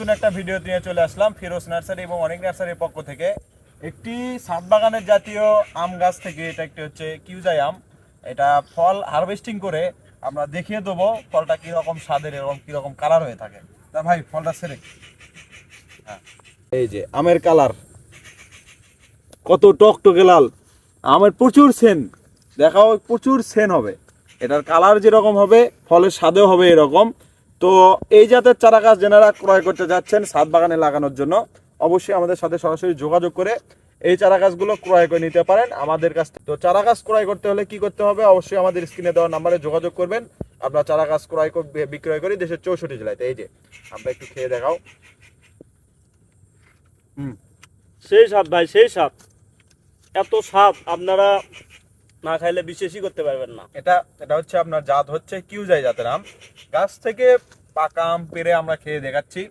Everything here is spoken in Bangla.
নতুন একটা ভিডিও নিয়ে চলে আসলাম, ফিরোজ নার্সারি এবং অনেক নার্সারির পক্ষ থেকে। একটি সাত বাগানের জাতীয় আম গাছ থেকে এটা একটি হচ্ছে কিউজাই আম। এটা ফল হারভেস্টিং করে আমরা দেখিয়ে দেবো ফলটা কীরকম স্বাদের এবং কীরকম কালার হয়ে থাকে। তা ভাই, ফলটা সেরে হ্যাঁ। এই যে আমের কালার কত টকটকে লাল। আমের প্রচুর সেন। দেখাও, প্রচুর সেন হবে। এটার কালার যেরকম হবে, ফলের স্বাদেও হবে এরকম। তো এই জাতের চারা গাছ যেনারা ক্রয় করতে যাচ্ছেন ছাদ বাগানে লাগানোর জন্য, অবশ্যই আমাদের সাথে সরাসরি যোগাযোগ করে এই চারা গাছগুলো ক্রয় করে নিতে পারেন আমাদের কাছ থেকে। তো চারা গাছ ক্রয় করতে হলে কি করতে হবে? অবশ্যই আমাদের স্ক্রিনে দেওয়া নাম্বারে যোগাযোগ করবেন। আপনার চারা গাছ ক্রয় কর- বিক্রয় করি দেশের চৌষট্টি জেলায়। এই যে, আমরা একটু খেয়ে দেখাও। হুম। সেই স্বাদ ভাই, সেই স্বাদ এত স্বাদ আপনারা না খাইলে বিশ্বাসই করতে পারবেন না। এটা এটা হচ্ছে আপনার জাত হচ্ছে কিউজাই জাতের আম। গাছ থেকে পাকা আম পেরে আমরা খেয়ে দেখাচ্ছি।